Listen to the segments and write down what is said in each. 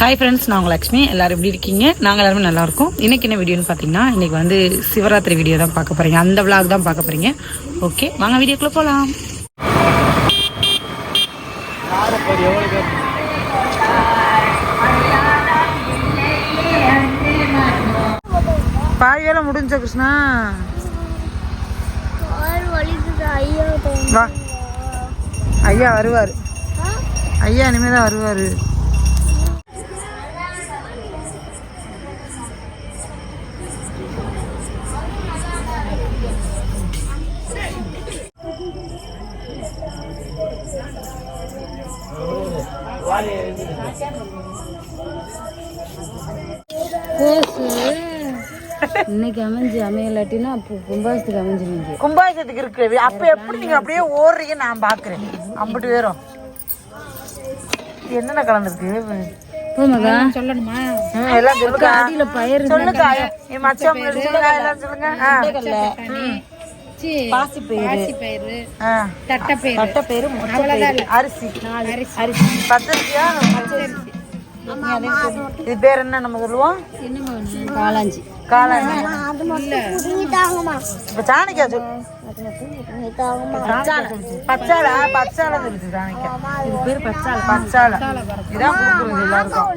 Hi friends நான் உங்கள் லக்ஷ்மி. எல்லாரும் எப்படி இருக்கீங்க? நாங்கள் எல்லாருமே நல்லா இருக்கோம். இன்னைக்கு என்ன வீடியோன்னு பார்த்தீங்கன்னா இன்னைக்கு வந்து சிவராத்திரி வீடியோ தான் பார்க்க போறீங்க. அந்த விளாக் தான் பார்க்க போறீங்க. ஓகே வாங்க வீடியோக்குள்ள போகலாம் வேலை முடிஞ்ச கிருஷ்ணா? வா. ஐயா வருவார். ஐயா இனிமே தான் வருவார். இன்னைக்கு அமைஞ்சு அமையலாட்டினா அப்போ கும்பாசத்துக்கு அமைஞ்சிருங்க கும்பாபிஷேகத்துக்கு இருக்கு அப்ப எப்படி நீங்க அப்படியே ஓடுறீங்க நான் பாக்குறேன். அம்பிட்டு பேரும். இது என்னென்ன கலந்துருக்கு போமாக்கா ம், எல்லாம் சொல்லுங்க அடியில பயிர் சொல்லுங்க எல்லாம் சொல்லுங்க. ஆ. ம். பாசி பயிறு ஆ. தட்டை பயிறு மொச்சை பயிறு, அரிசி. அரிசி. பச்சரிசியா? பச்சரிசி. இது பேர் என்ன நம்ம சொல்லுவோம்? காளாஞ்சி. காளான் இப்ப சாணிக்கா சொல். பச்சாளா பச்சாளை சொல்லுச்சு சாணிக்கா இது பேர் பச்சாளை பச்சாளை இதான் கொடுக்குறது எல்லாருக்கும்.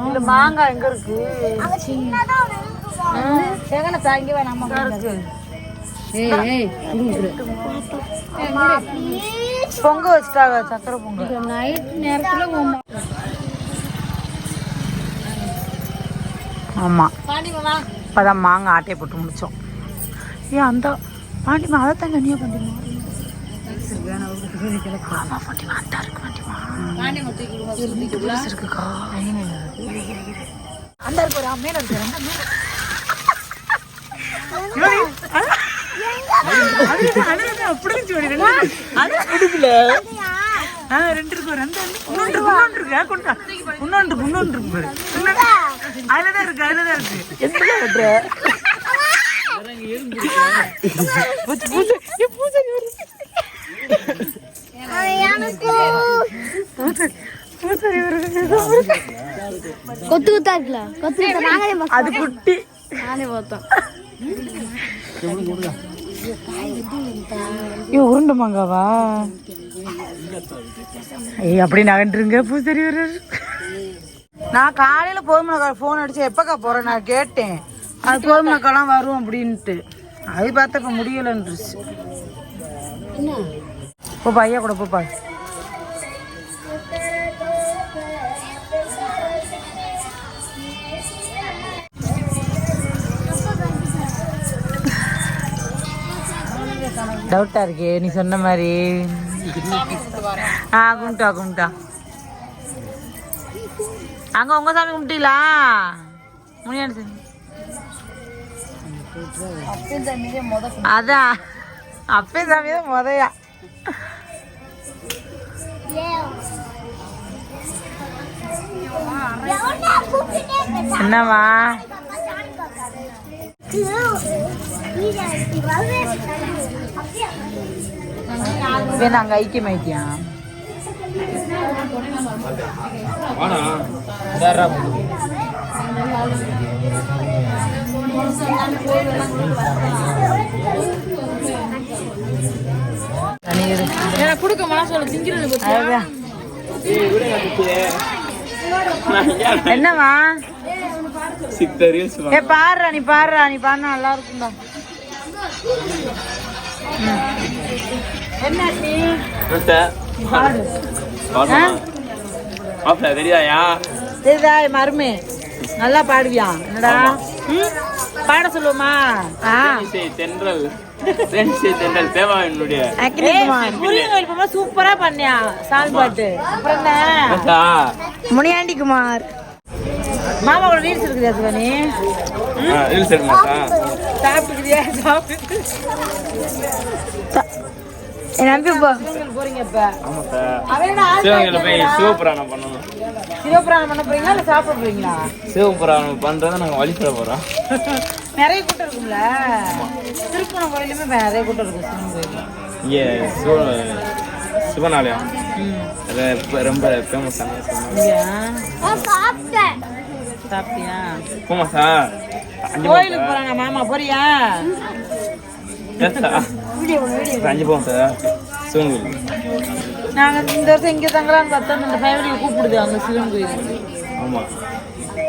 இந்த மாங்காய் எங்க இருக்கு? தாங்கி வேணாமா இருக்கு. பொங்க வச்சுட்டாங்க சக்கரை பொங்க நைட் நேரத்துல போமா ஆமா. இப்பதான் மாங்காய் ஆட்டையை போட்டு முடிச்சோம். ஏன் அந்த பாண்டிமா அதை தான் கண்ணியா பாண்டிமா ஆமா பாண்டிமா அந்த இருக்கு பாண்டிமா இருக்குக்கா. அந்த இருக்கு ஒரு மேல இருக்கு ரெண்டு மேல ரெண்டு இருக்கு ரெண்டு இன்னொன்று இன்னொன்று இருக்கு கொண்டா இன்னொன்று இன்னொன்று இருக்கு பாரு இன்னொன்று. அதுலதான் இருக்கு அதுலதான் இருக்கு எந்த பூஜை பூஜை பூச்சி பூசணி வருது. கொத்து கொத்தா இருக்குல்ல? கொத்து கொத்தா நாங்களே அது குட்டி. நானே பார்த்தோம். ஐயோ உருண்டை மாங்காவா? ஏய் அப்படி நகண்டுருங்க பூசரி வர்றாரு நான் காலையில போதுமனக்கா ஃபோன் அடிச்சு எப்பக்கா போறேன்? நான் கேட்டேன். அது போதுமனக்காலாம் வரும் அப்படின்ட்டு. அது பார்த்த இப்ப முடியலன்றுச்சு. போப்பா ஐயா கூட போப்பா டவுட்டா இருக்கே நீ சொன்ன மாதிரி. ஆ கும்பிட்டா கும்பிட்டா. அங்க உங்க சாமி கும்பிட்டீங்களா? முனியாண்டி சாமி அதான் அப்பே சாமி தான் முதையா. என்னவா வேணா அங்க ஐக்கியம் ஐக்கியா கொடுக்க மனசோட திங்கிறது அதுதான். என்னம்மா? ஏ பாடுறா நீ பாடுறா நீ பாடினா நல்லா இருக்கும்டா. தெரியாயா மருமே. நல்லா பாடுவியா? என்னடா? பாட சொல்லுவோமா? தென்றல். சூப்பரா பண்ணியா சாமி பாட்டு. முனியாண்டி குமார். மாமா ரீல்ஸ் இருக்குதா சிவனி ரீல்ஸ் சாப்பிட்டுக்கிறியா? சாப்பிட்டு என் நம்பி போ. போறீங்க இப்ப. ஆமாக்கா அவன் சிவகங்கையில் போய் சிவபுராணம் பண்ணணும். சிவபுராணம் பண்ண போறீங்களா இல்ல சாப்பிட போறீங்களா? சிவபுராணம் பண்றதை நாங்க வழிபட போறோம். நிறைய கூட்டம் இருக்கும்ல? திருப்பணம் கோயிலுமே நிறைய கூட்டம் இருக்கும் சிவன் கோயில் இங்கே சிவ சிவனாலயம். அது இப்ப ரொம்ப? சாப்பிட்டேன். சாப்பிட்டியா? ஃபேமஸா அஞ்சு கோயிலுக்கு போறாங்க மாமா போறியா? அஞ்சு போவோம் சார். சிவன் கோயில். நாங்க இந்த வருஷம் இங்க தங்கலாம்னு பார்த்தோம். இந்த ஃபேமிலியை கூப்பிடுது அங்க சிவன் கோயிலுக்கு. ஆமா.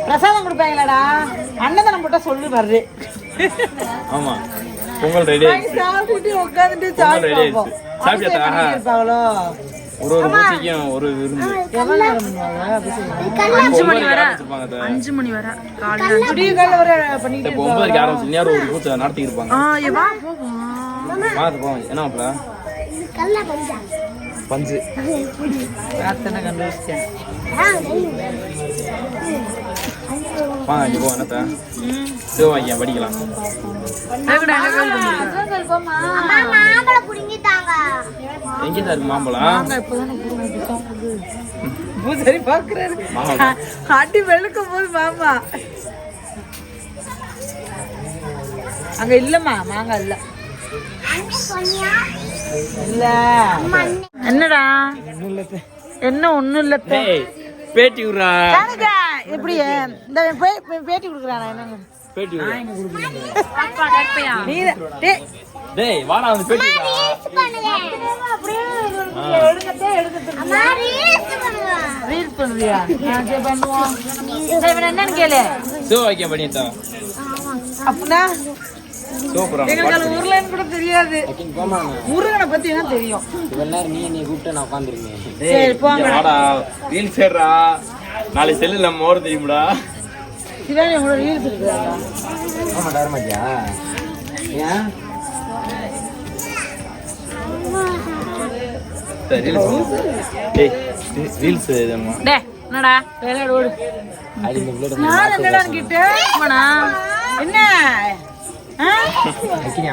பிரசாதம் கொடுப்பாங்களாடா? அன்னதானம் போட்டா சொல்லு வர்று ஆமா. பொங்கல் ரெடி சாப்பிட்டுட்டு உட்காந்துட்டு சாப்பிட்டு ஆயிடுச்சு. ஒரு ஒரு பூசைக்கும் ஒரு விருந்து. அஞ்சு மணி வரை. அஞ்சு மணி வர. காலையில விடிய காலைல வர பண்ணிட்டு இப்போ ஒன்பதுக்கு ஆரம்பிச்சு நேரம் ஒரு பூசை நடத்தி இருப்பாங்க. ஆ எவா போவோம் பார்த்து போவோம். என்ன கொஞ்சம் பஞ்சு. அத்தனை கண்டுபிடிச்சேன் வாங்க அஞ்சு போவோம் என்னத்த சிவவாக்கியம் படிக்கலாம் எங்கே தான் இருக்கு மாம்பழம் பூசரி பாக்குறாரு. அடி வெளுக்கும் போது மாமா அங்க இல்லம்மா மாங்காய் இல்ல இல்ல என்னடா என்ன ஒண்ணும் இல்ல டேய் பேட்டி விடுறா. எப்படி இந்த பேட்டி கொடுக்குறானா என்னங்க? பேட்டி டேய் டேய் வாடா வந்து பேட்டி ரீல்ஸ் பண்ணுறியா? ஆ, சரி பண்ணுவோம். இவன் என்னன்னு கேளு. சிவவாக்கியம் பண்ணிட்டா அப்படின்னா சூப்பரா எங்களுக்கு அது உருளைன்னு கூட தெரியாது. முருகனை பத்தி என்ன தெரியும்? சரி போங்க. வாடா. ரீல் சேர்றா நாளைக்கு செல்லுல மோர் தெரியும்டா. சிவானி உங்களோட ரீல்ஸ் இருக்குதா? ரீல்ஸ் ரீல்ஸ் என்னடா? விளையாடு ஓடு. நான் என்ன?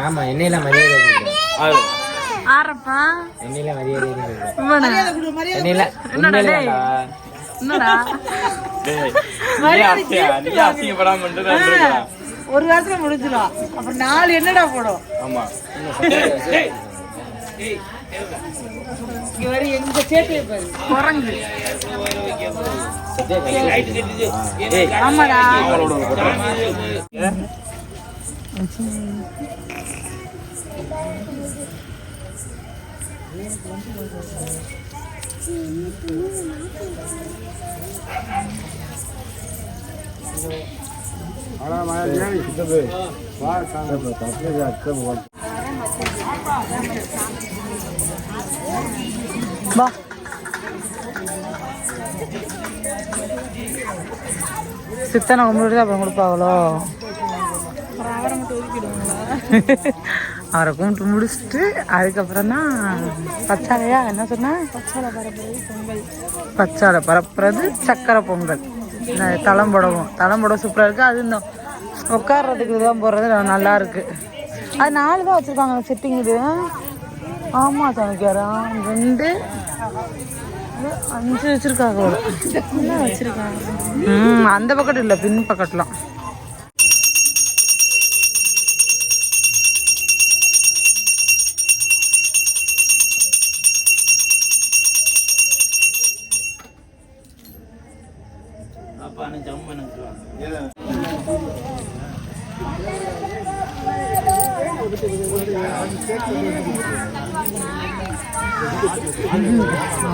ஆமா என்னையில மரியாதை ஆறப்பா? என்னையில மரியாதை என்னையில என்னடா. என்னடா? ஒரு வாரத்துல முடிஞ்சிடும். அப்புறம் நாலு என்னடா போடும்? ஆமா. இங்க வர எங்க சேட்டை பாரு. குரங்கு. ஆமாடா. வா. சித்தனை கும்பிட்டு அப்புறம் கொடுப்பாங்களோ அவரை கும்பிட்டு முடிச்சுட்டு அதுக்கப்புறம் தான் பச்சாலையா என்ன சொன்னா? பச்சாலை பரப்புறது சக்கரை பொங்கல். இந்த தளம் புடவும். தளம் புடவை சூப்பராக இருக்குது அது இந்த உட்கார்றதுக்கு தான் போடுறது. நல்லா இருக்கு. அது நாலு தான் வச்சுருக்காங்க. செட்டிங் இது. ஆமாம் சமைக்காரா ரெண்டு அஞ்சு வச்சிருக்காங்க போல. ம் அந்த பக்கத்து இல்லை. பின் பக்கத்துலாம்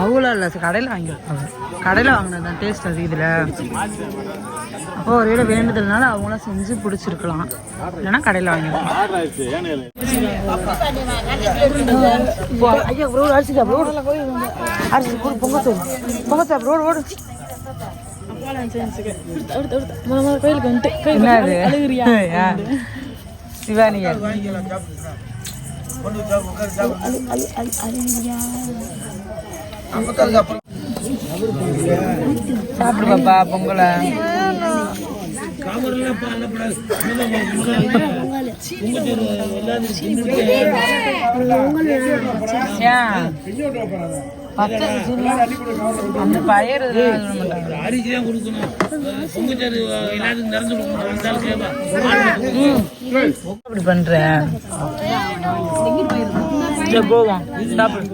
அவ்வளோ இல்லை கடையில் வாங்கியிருப்பாங்க கடையில் வாங்கினது தான் டேஸ்ட் அது இதில். அப்போ ஒரு வேளை வேண்டுதல்னால அவங்களாம் செஞ்சு பிடிச்சிருக்கலாம். இல்லைன்னா கடையில் வாங்கிருப்பாங்க ஐயா ரோடு அரிசி ப்ரோ அரிசி பொங்கல் பொங்க சார் பொங்க ரோடு. ஓடு என்னது சிவானியா சாப்பிடு பாப்பா பொங்கலை. ஏன்? பச்சை அரிசில அந்த பயிர் ம். அப்படி பண்ற போவோம் சாப்பிடு